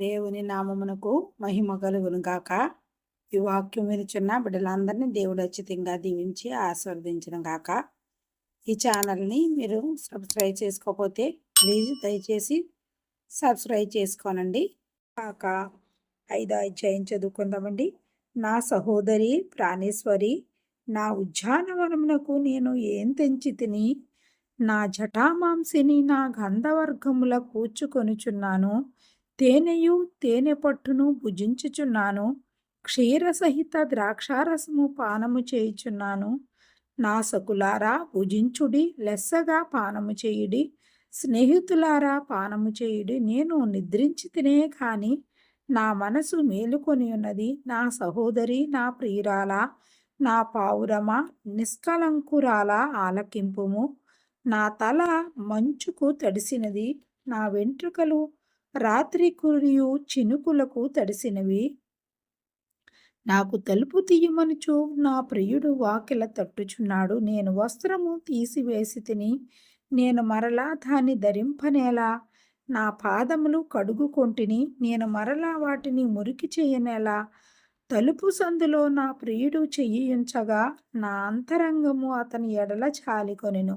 దేవుని నామమునకు మహిమ కలుగును గాక. ఈ వాక్యం వినిచున్న బిడ్డలందరినీ దేవుడు అచ్చితంగా దీవించి ఆస్వాదించిన గాక. ఈ ఛానల్ని మీరు సబ్స్క్రైబ్ చేసుకోకపోతే ప్లీజ్ దయచేసి సబ్స్క్రైబ్ చేసుకోనండి. కాక ఐదో అధ్యాయం చదువుకుందామండి. నా సహోదరి ప్రాణేశ్వరి నా ఉద్యానవనమునకు నేను ఏం తెంచి తిని నా జటామాంసిని నా గంధవర్గముల కూర్చుకొనుచున్నాను. తేనెయు తేనె పట్టును భుజించుచున్నాను. క్షీరసహిత ద్రాక్షారసము పానము చేయుచున్నాను. నా సకులారా భుజించుడి లెస్సగా పానము చేయుడి. స్నేహితులారా పానము చేయుడి. నేను నిద్రించి తినే కానీ నా మనసు మేలుకొని ఉన్నది. నా సహోదరి నా ప్రియురాల నా పావురమ నిష్కలంకురాల ఆలకింపుము. నా తల మంచుకు తడిసినది. నా వెంట్రుకలు రాత్రి కురియు చినుకులకు తడిసినవి. నాకు తలుపు తీయమనుచు నా ప్రియుడు వాకిల తట్టుచున్నాడు. నేను వస్త్రము తీసివేసి తిని నేను మరలా దాన్ని ధరింపనేలా నా పాదములు కడుగుకొంటిని నేను మరలా వాటిని మురికి చేయనేలా తలుపు సందులో నా ప్రియుడు చెయ్యించగా నా అంతరంగము అతని ఎడల చాలికొనెను.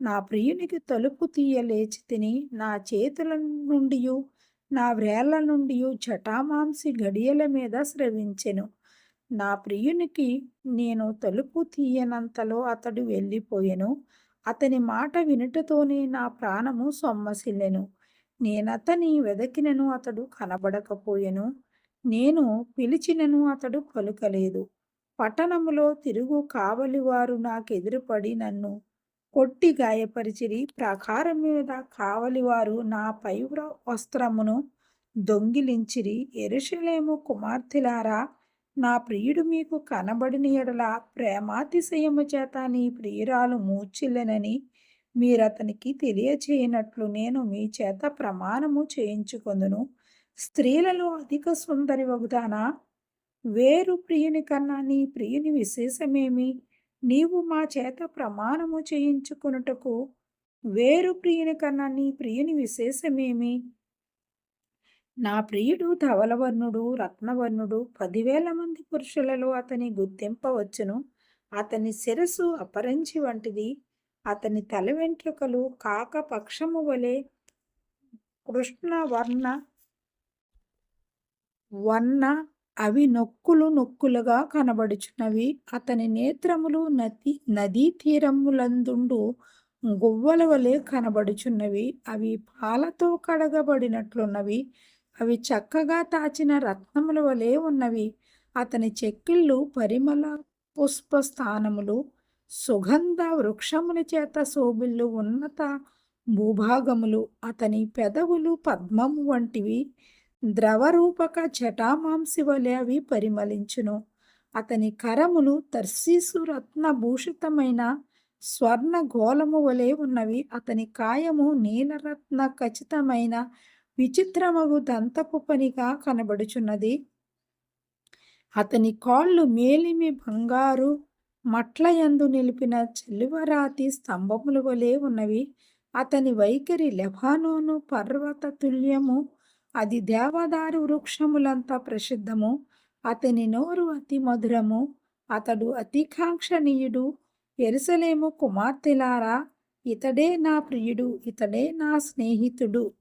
నా ప్రియునికి తలుపు తీయలేచి తిని నా చేతుల నుండి నా వ్రేళ్ళ నుండి జటామాంసి గడియల మీద స్రవించెను. నా ప్రియునికి నేను తలుపు తీయనంతలో అతడు వెళ్ళిపోయెను. అతని మాట వినుటతోనే నా ప్రాణము సొమ్మసిల్లెను. నేనతని వెదకినను అతడు కనబడకపోయెను. నేను పిలిచినను అతడు పలుకలేదు. పట్టణములో తిరుగు కావలివారు నాకెదురుపడి నన్ను కొట్టి గాయపరిచిరి. ప్రాకారం మీద కావలివారు నా పై వస్త్రమును దొంగిలించిరి. ఎరుషలేము కుమార్తెలారా నా ప్రియుడు మీకు కనబడిన ఎడల ప్రేమాతిశయము చేత నీ ప్రియురాలు మూర్చిల్లెనని మీరతనికి తెలియచేయనట్లు నేను మీ చేత ప్రమాణము చేయించుకొందును. స్త్రీలలో అధిక సుందరి వగుదానా వేరు ప్రియుని కన్నా నీ ప్రియుని విశేషమేమి? నీవు మా చేత ప్రమాణము చేయించుకున్నటకు వేరు ప్రియుని కన్నా నీ ప్రియుని విశేషమేమి? నా ప్రియుడు ధవలవర్ణుడు రత్నవర్ణుడు పదివేల మంది పురుషులలో అతని గుర్తింపవచ్చును. అతని శిరస్సు అపరంచి వంటిది. అతని తల వెంట్రుకలు కాక పక్షము వలె కృష్ణ వర్ణ వర్ణ అవి నొక్కులు నొక్కులుగా కనబడుచున్నవి. అతని నేత్రములు నది నదీ తీరములందుండు గువ్వల వలె కనబడుచున్నవి. అవి పాలతో కడగబడినట్లున్నవి. అవి చక్కగా తాచిన రత్నముల వలె ఉన్నవి. అతని చెక్కిళ్ళు పరిమళ పుష్పస్థానములు. సుగంధ వృక్షముల చేత శోభిల్లు ఉన్నత భూభాగములు. అతని పెదవులు పద్మము వంటివి. ద్రవరూపక జటామాంసి వలె అవి పరిమళించును. అతని కరములు తర్శీసు రత్నభూషితమైన స్వర్ణ గోళము వలె ఉన్నవి. అతని కాయము నీలరత్న ఖచ్చితమైన విచిత్రమగు దంతపు పనిగా కనబడుచున్నది. అతని కాళ్ళు మేలిమి బంగారు మట్లయందు నిలిపిన చెల్లువరాతి స్తంభముల వలె ఉన్నవి. అతని వైఖరి లెబానోను పర్వత తుల్యము అది దేవదారు వృక్షములంతా ప్రసిద్ధము. అతని నోరు అతి మధురము. అతడు అతికాంక్షణీయుడు ఎరుసలేము కుమార్తెలారా ఇతడే నా ప్రియుడు ఇతడే నా స్నేహితుడు.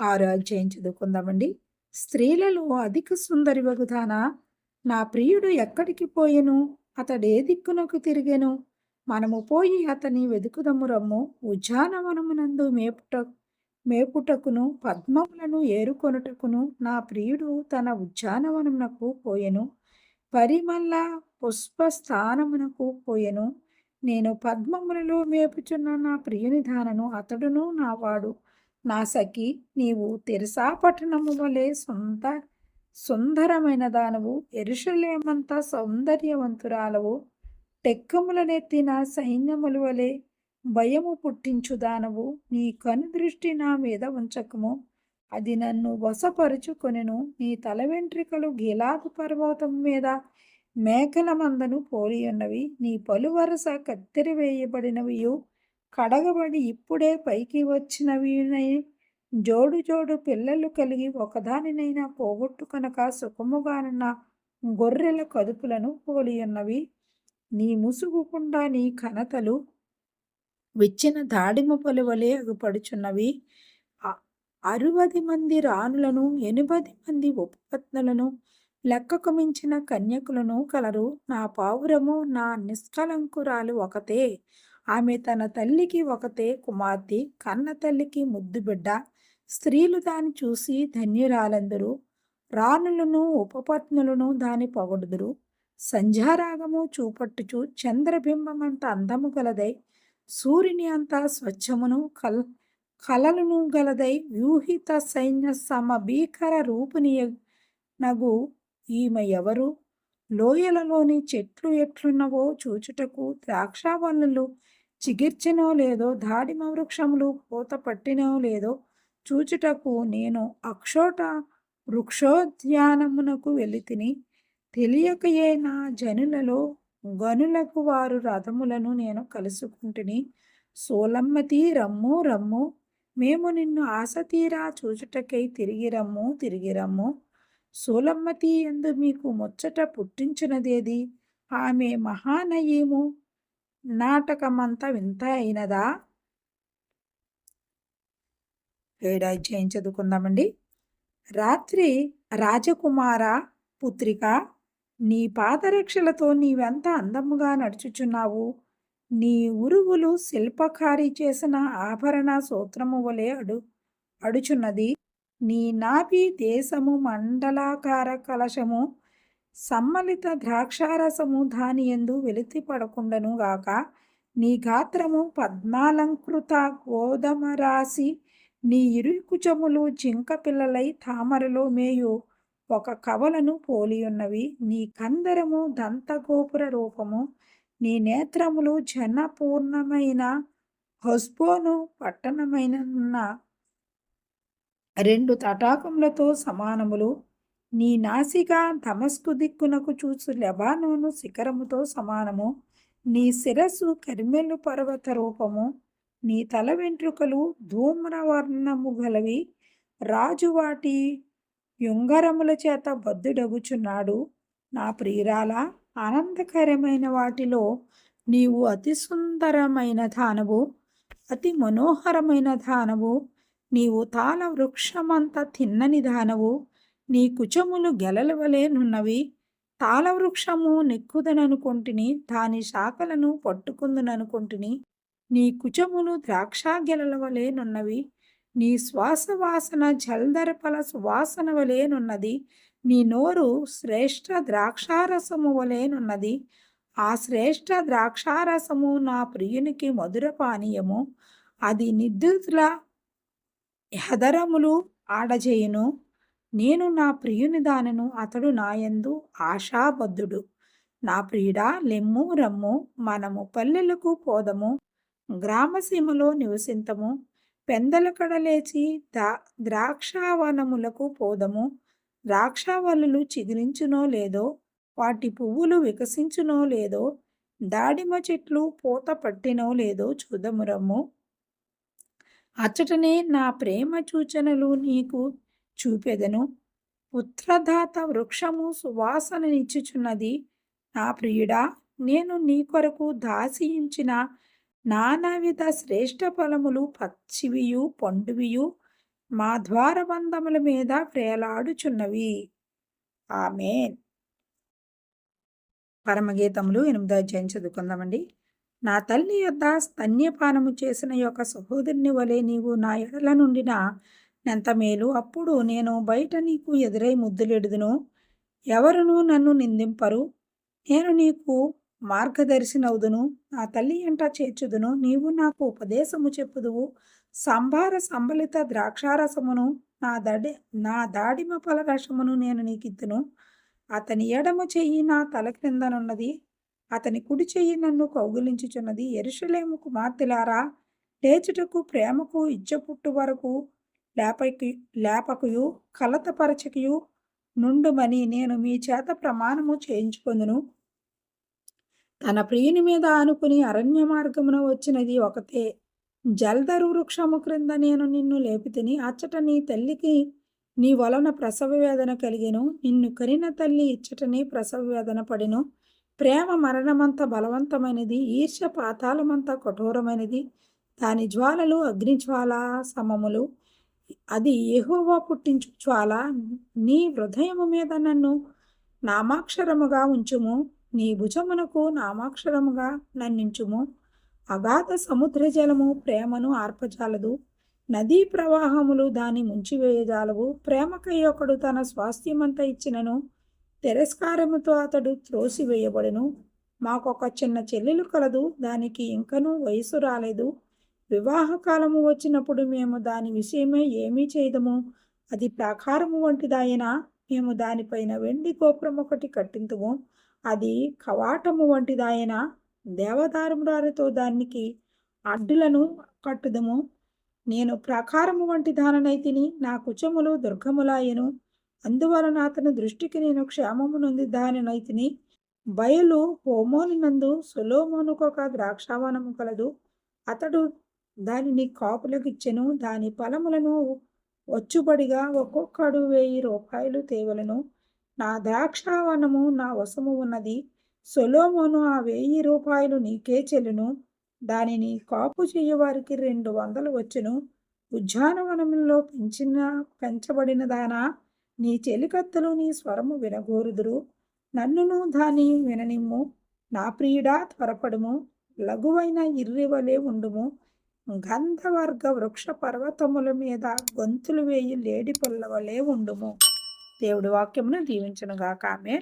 ఆరు అధ్యాయం చదువుకుందామండి. స్త్రీలలో అధిక సుందరి వగుదానా నా ప్రియుడు ఎక్కడికి పోయెను? అతడే దిక్కునకు తిరిగెను. మనము పోయి అతని వెతుకుదము రమ్ము. ఉద్యానవనమునందు మేపుట మేపుటకును పద్మములను ఏరుకొనుటకును నా ప్రియుడు తన ఉద్యానవనమునకు పోయెను. పరిమళ పుష్పస్థానమునకు పోయెను. నేను పద్మములలో మేపుచున్న నా ప్రియుని దానను అతడును నావాడు. నా సఖి నీవు తెరసా పట్టణము వలె సొంత సుందరమైన దానవు ఎరుషులేమంత సౌందర్యవంతురాలవు. టెక్కములనెత్తిన సైన్యములు వలె భయము పుట్టించుదానవు నీ కనుదృష్టి నా మీద ఉంచకము. అది నన్ను వశపరుచుకొనెను. నీ తల వెంట్రికలు గిలాదు పర్వతం మీద మేకల మందను పోలియున్నవి. నీ పలు వరుస కత్తెరి వేయబడినవియు. కడగబడి ఇప్పుడే పైకి వచ్చినవి జోడు జోడు పిల్లలు కలిగి ఒకదానినైనా పోగొట్టుకొనక సుఖముగానున్న గొర్రెల కదుపులను పోలియున్నవి. నీ ముసుగుకుండా నీ కనతలు విచ్చిన దాడిమ పొలవలే అగుపడుచున్నవి అరవది మంది రాణులను ఎనిమిది మంది ఉపపత్నులను లెక్కకు మించిన కన్యకులను కలరు. నా పావురము నా నిష్కలంకురాలు ఒకతే. ఆమె తన తల్లికి ఒకతే కుమార్తె కన్న తల్లికి ముద్దు బిడ్డ స్త్రీలు దాన్ని చూసి ధన్యురాలందరూ. రాణులను ఉపపత్నులను దాని పొగడుదురు. సంధ్యారాగము చూపట్టుచు చంద్రబింబమంత అందము గలదై సూర్యుని అంతా స్వచ్ఛమును కల్ కలలను గలదై వ్యూహిత సైన్య సమ భీకర రూపుని నగు ఈమె ఎవరు? లోయలలోని చెట్లు ఎట్లున్నవో చూచుటకు ద్రాక్షావల్లులు చిగిర్చినో లేదో దాడిమ వృక్షములు పూత పట్టినో లేదో చూచుటకు నేను అక్షోట వృక్షోద్యానమునకు వెళితిని తెలియకయే నా జనులలో గనులకు వారు రథములను నేను కలుసుకుంటుని సోలమ్మతి రమ్ము రమ్ము మేము నిన్ను ఆశ తీరా చూచుటకై తిరిగి రమ్ము తిరిగి రమ్ము. సోలమ్మతి ఎందు మీకు ముచ్చట పుట్టించినదేది? ఆమె మహానయీము. నాటకమంత వింత అయినదా? ఏడాధ్యాయం చదువుకుందామండి రాత్రి రాజకుమార పుత్రిక నీ పాదరక్షలతో నీవెంత అందముగా నడుచుచున్నావు? నీ ఉరువులు శిల్పకారి చేసిన ఆభరణ సూత్రము వలె అడు అడుచున్నది. నీ నాభి దేశము మండలాకార కలశము సమ్మలిత ద్రాక్షారసము దాని ఎందు వెలితి పడకుండను గాక నీ గాత్రము పద్మాలంకృత గోధుమ రాశి నీ ఇరుకుచములు జింక పిల్లలై తామరలో మేయు. ఒక కవలను పోలియున్నవి నీ కందరము దంతగోపుర రూపము. నీ నేత్రములు జనపూర్ణమైన హస్బోను పట్టణమైన రెండు తటాకములతో సమానములు. నీ నాసిక దమస్కు దిక్కునకు చూసు లెబానోను శిఖరముతో సమానము. నీ శిరస్సు కరిమెల్లు పర్వత రూపము. నీ తల వెంట్రుకలు ధూమ్రవర్ణము గలవి. రాజు వాటి యుంగరముల చేత బద్దుడగుచున్నాడు. నా ప్రియురాల ఆనందకరమైన వాటిలో నీవు అతి సుందరమైన ధానవు అతి మనోహరమైన ధానవు నీవు తాళ వృక్షమంత తిన్నని దానవు నీ కుచములు గెలలవలేనున్నవి వలెనున్నవి తాళ వృక్షము నెక్కుదననుకొంటిని దాని శాఖలను పట్టుకుందుననుకొంటిని నీ కుచములు ద్రాక్ష గెలలవలేనున్నవి నీ శ్వాసవాసన జల్దరపల సువాసన వలెనున్నది. నీ నోరు శ్రేష్ఠ ద్రాక్షారసము వలెనున్నది. ఆ శ్రేష్ఠ ద్రాక్షారసము నా ప్రియునికి మధుర పానీయము. అది నిర్దుతుల హదరములు ఆడజేయును. నేను నా ప్రియుని దానను అతడు నాయందు ఆశాబద్ధుడు. నా ప్రియుడా లెమ్ము రమ్ము మనము పల్లెలకు పోదము. గ్రామసీమలో నివసింతము. పెందల కడలేచి దా ద్రాక్షావనములకు పోదము. ద్రాక్షావల్లులు చిగురించునో లేదో వాటి పువ్వులు వికసించునో లేదో దాడిమ చెట్లు పూత పట్టినో లేదో చూదమురమ్ము అచ్చటనే నా ప్రేమ సూచనలు నీకు చూపెదను. పుత్రదాత వృక్షము సువాసననిచ్చుచున్నది నా ప్రియుడా నేను నీ కొరకు దాసియించిన నానావిధ శ్రేష్ఠ ఫలములు పచ్చివియు పండువియు మా ద్వారబంధముల మీద ప్రేలాడుచున్నవి ఆమెన్. పరమగీతములు ఎనిమిదో అధ్యాయం చదువుకుందామండి. నా తల్లి యొద్ద స్తన్యపానము చేసిన యొక్క సహోదరుని వలె నీవు నా ఎడల నుండిన ఎంత మేలు? అప్పుడు నేను బయట నీకు ఎదురై ముద్దులెడుదును. ఎవరునూ నన్ను నిందింపరు. నేను నీకు మార్గదర్శినవుదును. నా తల్లి ఎంట చేర్చుదును. నీవు నాకు ఉపదేశము చెప్పుదువు. సంభార సంబలిత ద్రాక్షారసమును నా దడి నా దాడిమ ఫలరసమును నేను నీకిద్దును. అతని ఎడమ చెయ్యి నా తల క్రిందనున్నది. అతని కుడి చెయ్యి నన్ను కౌగిలించుచున్నది. ఎరుషలేము కుమార్తెలారా లేచుటకు ప్రేమకు ఇచ్చపుట్టు వరకు లేపకి లేపకయు కలతపరచకయు నుండుమని నేను మీ చేత ప్రమాణము చేయించుకొందును. తన ప్రియుని మీద ఆనుకుని అరణ్య మార్గమున వచ్చినది ఒకతే. జలధరు వృక్షము క్రింద నేను నిన్ను లేపితిని అచ్చట నీ తల్లికి నీ వలన ప్రసవ వేదన కలిగెను నిన్ను కరిన తల్లి ఇచ్చటనే ప్రసవ వేదన పడెను. ప్రేమ మరణమంత బలవంతమైనది ఈర్ష్య పాతాళమంత కఠోరమైనది. దాని జ్వాలలు అగ్ని జ్వాల సమములు అది యెహోవా పుట్టించు జ్వాల. నీ హృదయము మీద నన్ను నామాక్షరముగా ఉంచుము. నీ భుజమునకు నామాక్షరముగా నన్నించుము. అగాధ సముద్ర జలము ప్రేమను ఆర్పజాలదు. నదీ ప్రవాహములు దాని ముంచివేయజాలవు. ప్రేమకై ఒకడు తన స్వాస్థ్యమంతా ఇచ్చినను తిరస్కారముతో అతడు త్రోసివేయబడును. మాకొక చిన్న చెల్లెలు కలదు దానికి ఇంకనూ వయసు రాలేదు. వివాహకాలము వచ్చినప్పుడు మేము దాని విషయమే ఏమీ చేయదము. అది ప్రాకారము వంటిదాయన? మేము దానిపైన వెండి గోపురం ఒకటి కట్టింతుము. అది కవాటము వంటిదాయన దేవదారుమురారితో దానికి అడ్డులను కట్టుదము. నేను ప్రాకారము వంటి దాననైతిని నా కుచములు దుర్గములాయను. అందువలన అతని దృష్టికి నేను క్షేమము నొంది దానినైతిని బయలు హోమోనినందు సులోమోనుకొక ద్రాక్షావనము కలదు. అతడు దానిని కాపులకిచ్చెను. దాని ఫలములను వచ్చుబడిగా ఒక్కొక్కడు వెయ్యి రూపాయలు తేవలను. నా ద్రాక్షావనము నా వశము ఉన్నది. సొలోమోను ఆ వెయ్యి రూపాయలు నీకే చెల్లును. దానిని కాపు చేయవారికి రెండు వందలు వచ్చును. ఉద్యానవనములో పెంచిన పెంచబడిన దానా? నీ చెలికత్తలు నీ స్వరము వినగోరుదురు. నన్నును దాని విననిమ్ము. నా ప్రియుడా త్వరపడుము. లఘువైన ఇర్రివలే ఉండుము. గంధవర్గ వృక్ష పర్వతముల మీద గొంతులు వేయి లేడి పొల్లవలే ఉండుము. దేవుడి వాక్యమును దీవించనుగాక. ఆమె